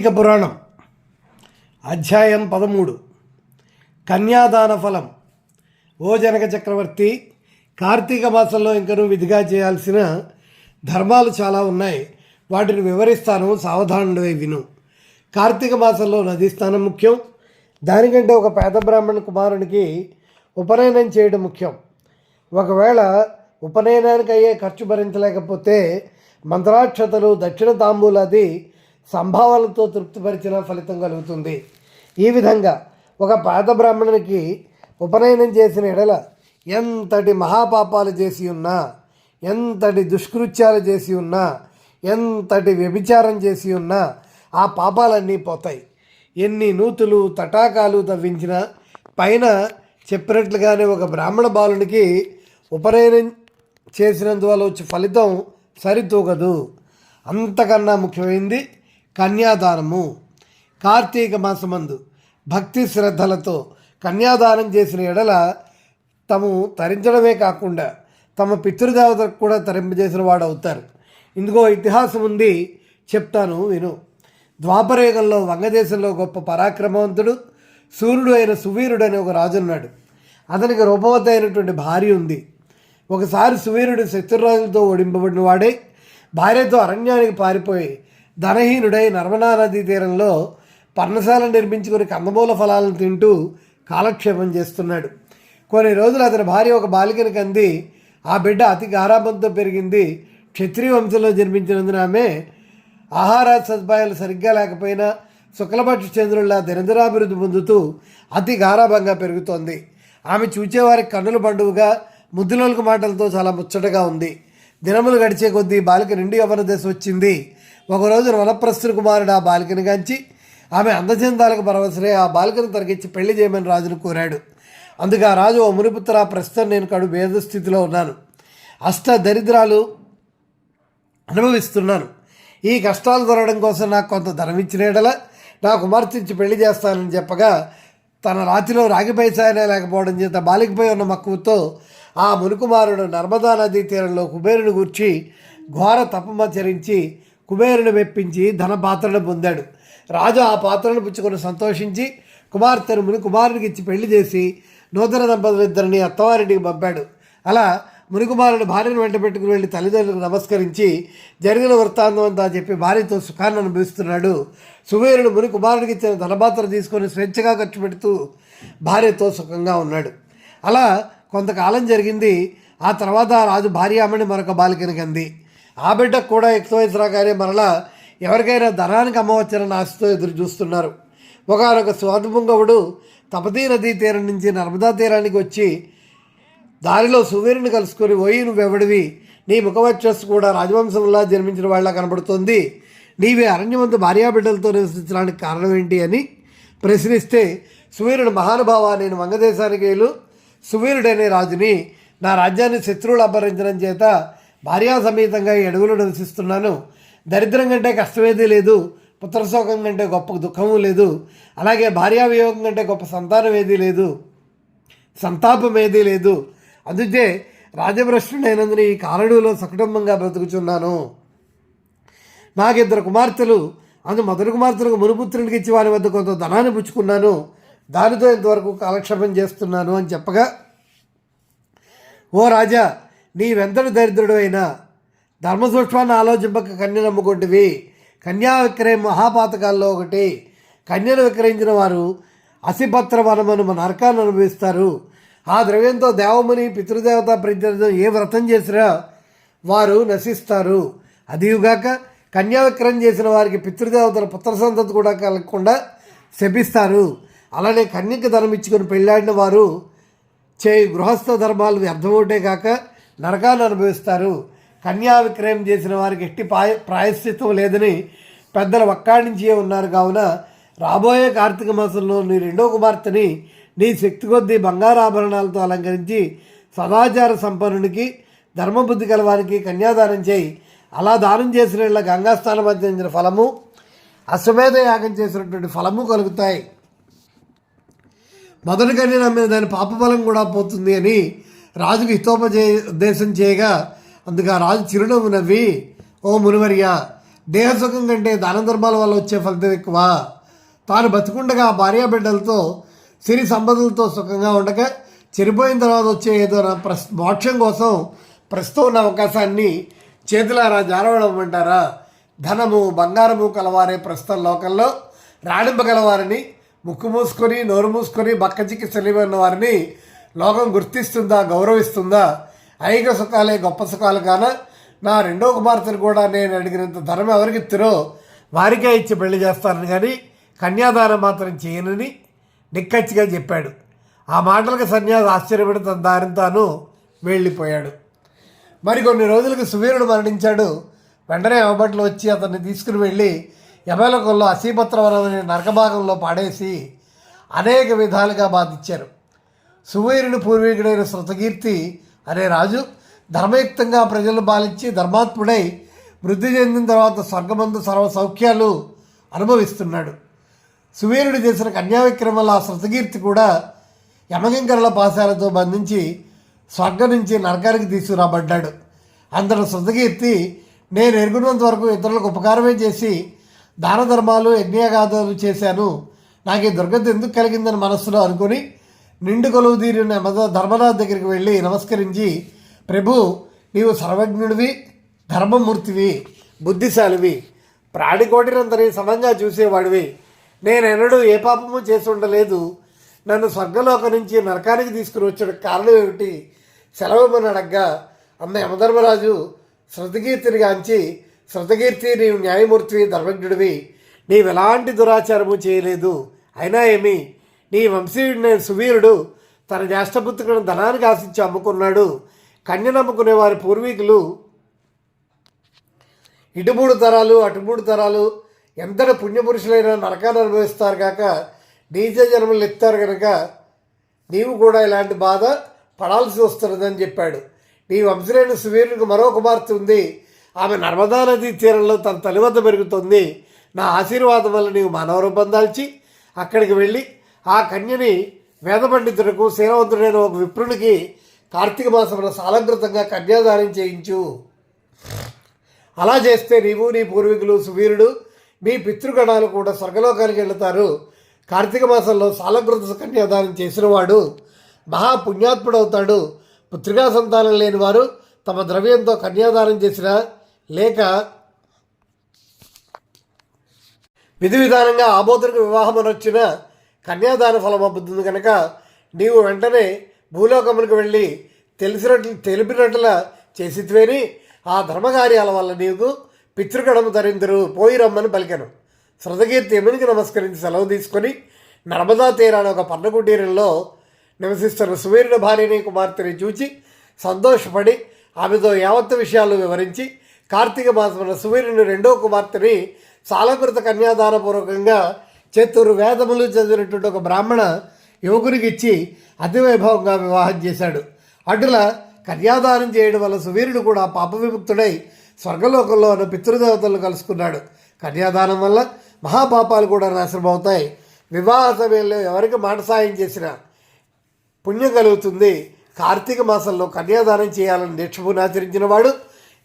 ఇక పురాణం. అధ్యాయం పదమూడు. కన్యాదాన ఫలం. ఓ జనక చక్రవర్తి కార్తీక మాసంలో ఇంకను విధిగా చేయాల్సిన ధర్మాలు చాలా ఉన్నాయి. వాటిని వివరిస్తాను సావధానుడై విను. కార్తీక మాసంలో నదీ స్నానం ముఖ్యం. దానికంటే ఒక పేద బ్రాహ్మణ కుమారునికి ఉపనయనం చేయడం ముఖ్యం. ఒకవేళ ఉపనయనానికి అయ్యే ఖర్చు భరించలేకపోతే మంత్రాక్షతలు దక్షిణ తాంబూలాది సంభావనలతో తృప్తిపరిచిన ఫలితం కలుగుతుంది. ఈ విధంగా ఒక పాత బ్రాహ్మణునికి ఉపనయనం చేసిన ఎడల ఎంతటి మహాపాపాలు చేసి ఉన్నా ఎంతటి దుష్కృత్యాలు చేసి ఉన్నా ఎంతటి వ్యభిచారం చేసి ఉన్నా ఆ పాపాలన్నీ పోతాయి. ఎన్ని నూతులు తటాకాలు తవ్వించినా పైన చెప్పినట్లుగానే ఒక బ్రాహ్మణ బాలునికి ఉపనయనం చేసినందువల్ల వచ్చే ఫలితం సరితూగదు. అంతకన్నా ముఖ్యమైంది కన్యాదానము. కార్తీక మాసమందు భక్తి శ్రద్ధలతో కన్యాదానం చేసిన ఎడల తము తరించడమే కాకుండా తమ పితృదేవతకు కూడా తరింపజేసిన వాడు అవుతారు. ఇందుకో ఇతిహాసం ఉంది చెప్తాను విను. ద్వాపరయుగంలో వంగదేశంలో గొప్ప పరాక్రమవంతుడు సూర్యుడు అయిన సువీరుడు అనే ఒక రాజు ఉన్నాడు అతనికి రూపవతి అయినటువంటి భార్య ఉంది. ఒకసారి సువీరుడు శత్రురాజులతో ఓడింపబడిన వాడే భార్యతో అరణ్యానికి పారిపోయి ధనహీనుడై నర్మదా నదీ తీరంలో పర్ణశాల నిర్మించుకుని కందమూల ఫలాలను తింటూ కాలక్షేపం చేస్తున్నాడు. కొన్ని రోజులు అతని భార్య ఒక బాలికను కంది ఆ బిడ్డ అతి గారాబంతో పెరిగింది. క్షత్రియ వంశంలో జన్మించినందున ఆమె ఆహార సదుపాయాలు సరిగ్గా లేకపోయినా శుక్లపక్ష చంద్రుల్లా దినదినాభివృద్ధి పొందుతూ అతి గారాభంగా పెరుగుతోంది. ఆమె చూచేవారికి కన్నుల పండుగగా ముద్దులోలకు మాటలతో చాలా ముచ్చటగా ఉంది. దినములు గడిచే కొద్దీ బాలిక నిండి యవన దశ వచ్చింది. ఒకరోజు రణప్రస్థుని కుమారుడు ఆ బాలికని గాంచి ఆమె అందచందాలకు పరవశనే ఆ బాలికను తరగించి పెళ్ళి చేయమని రాజును కోరాడు. అందుకు ఆ రాజు ఓ మునిపుత్ర ప్రస్తుతం నేను కడు భేద స్థితిలో ఉన్నాను. అష్ట దరిద్రాలు అనుభవిస్తున్నాను. ఈ కష్టాలు దొరకడం కోసం నాకు కొంత ధనం ఇచ్చిన ఎడల నా కుమార్తె పెళ్ళి చేస్తానని చెప్పగా తన రాతిలో రాగి పైసాయనే లేకపోవడం చేత బాలికపై ఉన్న మక్కువతో ఆ మునుకుమారుడు నర్మదా నదీ తీరంలో కుబేరుని గూర్చి ఘోర తపమచరించి కుబేరుని మెప్పించి ధన పాత్రను పొందాడు. రాజు ఆ పాత్రను పుచ్చుకొని సంతోషించి కుమార్తెను ముని కుమారునికి ఇచ్చి పెళ్ళి చేసి నూతన దంపతులిద్దరిని అత్తవారింటికి పంపాడు. అలా మునికుమారుడు భార్యను వెంట పెట్టుకుని వెళ్ళి తల్లిదండ్రులకు నమస్కరించి జరిగిన వృత్తాంతం అంతా చెప్పి భార్యతో సుఖాన్ని అనుభవిస్తున్నాడు. సువీరుడు ముని కుమారుడికి ఇచ్చిన ధనపాత్ర తీసుకొని స్వేచ్ఛగా ఖర్చు పెడుతూ భార్యతో సుఖంగా ఉన్నాడు. అలా కొంతకాలం జరిగింది. ఆ తర్వాత రాజు రాజు భార్యామణి మరొక బాలికనికి అంది ఆ బిడ్డకు కూడా ఎక్కువ వయసు రాగానే మరలా ఎవరికైనా ధనానికి అమ్మవచ్చని ఆశతో ఎదురు చూస్తున్నారు. ఒకనొక స్వాతిపుంగవుడు తపతీ నదీ తీరం నుంచి నర్మదా తీరానికి వచ్చి దారిలో సువీరుని కలుసుకొని ఓయి నువ్వెవడివి? నీ ముఖవచ్చస్సు కూడా రాజవంశంలా జన్మించిన వాళ్ళ కనబడుతోంది. నీవే అరణ్యమంత భార్యాబిడ్డలతో నివసించడానికి కారణం ఏంటి? అని ప్రశ్నిస్తే సువీరుడు మహానుభావ నేను వంగదేశానికి వెళ్ళు. సువీరుడనే రాజుని. నా రాజ్యాన్ని శత్రువులు అపహరించడం చేత భార్యా సమేతంగా ఈ నివసిస్తున్నాను. దరిద్రం కంటే కష్టమేదీ లేదు. పుత్రశోకం కంటే గొప్ప దుఃఖము లేదు. అలాగే భార్యావియోగం కంటే గొప్ప సంతానం ఏదీ లేదు. సంతాపం ఏదీ లేదు. అందుకే రాజభ్రష్టుడైనందున ఈ కారడులో సకుటుంబంగా బ్రతుకుచున్నాను. నాకు ఇద్దరు కుమార్తెలు. అందు మొదటి కుమార్తెలకు మునుపుత్రునికి ఇచ్చి వారి వద్ద కొంత ధనాన్ని పుచ్చుకున్నాను. దానితో ఇంతవరకు కాలక్షేపం చేస్తున్నాను అని చెప్పగా ఓ రాజా నీవెంతటి దరిద్రుడు అయినా ధర్మసూక్ష్మాన్ని ఆలోచింపక కన్య నమ్ముకుంటువి కన్యా విక్రయం మహాపాతకాల్లో ఒకటి. కన్యను విక్రయించిన వారు అసిపత్ర వనమను మన నరకాన్ని అనుభవిస్తారు. ఆ ద్రవ్యంతో దేవముని పితృదేవత ప్రత్యర్థం ఏ వ్రతం చేసినా వారు నశిస్తారు. అదిగాక కన్యా విక్రయం చేసిన వారికి పితృదేవతల పుత్ర సంతతి కూడా కలగకుండా శపిస్తారు. అలానే కన్యకి ధనం ఇచ్చుకొని పెళ్ళాడిన వారు చేయి గృహస్థ ధర్మాలు వ్యర్థమవుటే కాక నరకాలు అనుభవిస్తారు. కన్యా విక్రయం చేసిన వారికి ఎట్టి ప్రాయ ప్రాయశ్చిత్వం లేదని పెద్దలు వక్కాడించే ఉన్నారు. కావున రాబోయే కార్తీక మాసంలో నీ రెండో కుమార్తెని నీ శక్తి కొద్దీ బంగారాభరణాలతో అలంకరించి సదాచార సంపన్నునికి ధర్మబుద్ధి కలవానికి కన్యాదానం చేయి. అలా దానం చేసిన వాళ్ళ గంగాస్థానం అందించిన ఫలము అశ్వమేధ యాగం చేసినటువంటి ఫలము కలుగుతాయి. మొదటి కన్య నమ్మిన దాని పాపఫలం కూడా పోతుంది అని రాజుకు హితోపజే ఉద్దేశం చేయగా అందుకు ఆ రాజు చిరునవ్వు నవ్వి ఓ మునివర్య దేహసుఖం కంటే దాన ధర్మాల వల్ల వచ్చే ఫలితం ఎక్కువ. తాను భార్య బిడ్డలతో సిరి సంపదలతో సుఖంగా ఉండగా చనిపోయిన తర్వాత వచ్చే ఏదో నా ప్రస్ మోక్షం కోసం ప్రస్తుతం ఉన్న అవకాశాన్ని చేతులారా జారవడమంటారా ధనము బంగారము కలవారే ప్రస్తుతం లోకంలో. రాణింపగలవారిని ముక్కు మూసుకొని నోరు మూసుకొని బక్కచిక్కి సెలివన్న వారిని లోకం గుర్తిస్తుందా గౌరవిస్తుందా? ఐక సుఖాలే గొప్ప సుఖాలు కాన? నా రెండో కుమార్తెను కూడా నేను అడిగినంత ధనం ఎవరికి ఇస్తారో వారికే ఇచ్చి పెళ్ళి చేస్తానని కానీ కన్యాదానం మాత్రం చేయనని నిక్కచ్చిగా చెప్పాడు. ఆ మాటలకు సన్యాసి ఆశ్చర్యపడి తన దారిని తాను వెళ్ళిపోయాడు. మరి కొన్ని రోజులకు సువీరుడు మరణించాడు. వెంటనే అవబట్లు వచ్చి అతన్ని తీసుకుని వెళ్ళి యమలకొల్లో అసీపత్రవరం అనే నరకభాగంలో పాడేసి అనేక విధాలుగా బాధించారు. సువీరుని పూర్వీకుడైన శృతకీర్తి అనే రాజు ధర్మయుక్తంగా ప్రజలను పాలించి ధర్మాత్ముడై వృద్ధి చెందిన తర్వాత స్వర్గమందు సర్వ సౌఖ్యాలు అనుభవిస్తున్నాడు. సువీరుడు చేసిన కన్యా విక్రమల ఆ శృతకీర్తి కూడా యమకింకరుల పాశాలతో బంధించి స్వర్గం నుంచి నరకానికి తీసుకురాబడ్డాడు. అందరు శృతకీర్తి నేను ఎరుగున్నంత వరకు ఇతరులకు ఉపకారమే చేసి దాన ధర్మాలు యజ్ఞయాగాదాలు చేశాను. నాకు ఈ దుర్గతి ఎందుకు కలిగిందని మనస్సులో అనుకుని నిండు కొలువు తీరిన యమద ధర్మరాజు దగ్గరికి వెళ్ళి నమస్కరించి ప్రభు నీవు సర్వజ్ఞుడివి ధర్మమూర్తివి బుద్ధిశాలివి ప్రాణికోటినంతని సమంగా చూసేవాడివి. నేనెన్నడూ ఏ పాపము చేసి ఉండలేదు నన్ను స్వర్గలోక నుంచి నరకానికి తీసుకుని వచ్చిన కారణం ఏమిటి? సెలవుమని అడగ్గా. అమ్మ యమధర్మరాజు శృతకీర్తిని గాంచి శృతకీర్తి నీవు న్యాయమూర్తివి ధర్మజ్ఞుడివి. నీవు ఎలాంటి దురాచారము చేయలేదు. అయినా ఏమి? నీ వంశీయుడైన సువీరుడు. తన జ్యేష్ఠపుత్రులను ధనానికి ఆశించి అమ్ముకున్నాడు. కన్యనమ్ముకునే వారి పూర్వీకులు ఇటు మూడు తరాలు అటు మూడు తరాలు. ఎంతటి పుణ్యపురుషులైనా నరకాన్ని అనుభవిస్తారు కాక నీచ జన్మలు ఎత్తారు కనుక నీవు కూడా ఇలాంటి బాధ పడాల్సి వస్తున్నదని చెప్పాడు. నీ వంశులైన సువీరునికి మరో కుమార్తె ఉంది. ఆమె నర్మదా నదీ తీరంలో తన తలివద్ద పెరుగుతుంది. నా ఆశీర్వాదం వల్ల నీవు మానవరూపం దాల్చి అక్కడికి వెళ్ళి ఆ కన్యని వేద పండితులకు శీలవంతుడైన ఒక విప్రునికి కార్తీక మాసంలో సాలంకృతంగా కన్యాదానం చేయించు. అలా చేస్తే నీవు నీ పూర్వీకులు సువీరుడు మీ పితృగణాలు కూడా స్వర్గలోకానికి వెళుతారు. కార్తీక మాసంలో సాలకృత కన్యాదానం చేసినవాడు మహాపుణ్యాత్ముడవుతాడు. పుత్రికా సంతానం లేని వారు తమ ద్రవ్యంతో కన్యాదానం చేసిన లేక విధి విధానంగా ఆబోతులకు వివాహం అనొచ్చిన కన్యాదాన ఫలం అబ్బుతుంది కనుక నీవు వెంటనే భూలోకములకు వెళ్ళి తెలిసినట్లు తెలిపినట్ల చేసిత్వేని. ఆ ధర్మకార్యాల వల్ల నీకు పితృగణము ధరిందరు పోయి రమ్మని పలికాను. శృతకీర్తి యమునికి నమస్కరించి సెలవు తీసుకొని నర్మదా తీరాన ఒక పర్ణకుటీరంలో నివసిస్తున్న సువీరుని భార్యని కుమార్తెని చూచి సంతోషపడి ఆమెతో యావత్తు విషయాలు వివరించి కార్తీక మాసమున సువీరుని రెండో కుమార్తెని సాలకృత కన్యాదానపూర్వకంగా చేతూరు వేదములు చదివినటువంటి ఒక బ్రాహ్మణ యువకునికి ఇచ్చి అతివైభవంగా వివాహం చేశాడు. అటుల కన్యాదానం చేయడం వల్ల సువీరుడు కూడా పాప విముక్తుడై స్వర్గలోకంలో ఉన్న పితృదేవతలను కలుసుకున్నాడు. కన్యాదానం వల్ల మహాపాపాలు కూడా నాశనం అవుతాయి వివాహ సమయంలో ఎవరికి మాట సాయం చేసినా పుణ్యం కలుగుతుంది. కార్తీక మాసంలో కన్యాదానం చేయాలని దీక్షపుని ఆచరించిన వాడు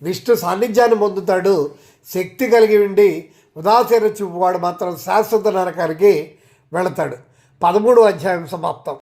విష్ణు సాన్నిధ్యాన్ని పొందుతాడు. శక్తి కలిగి ఉండి ఉదాసీన చూపువాడు మాత్రం శాశ్వత నరకానికి వెళతాడు. పదమూడు అధ్యాయం సమాప్తం.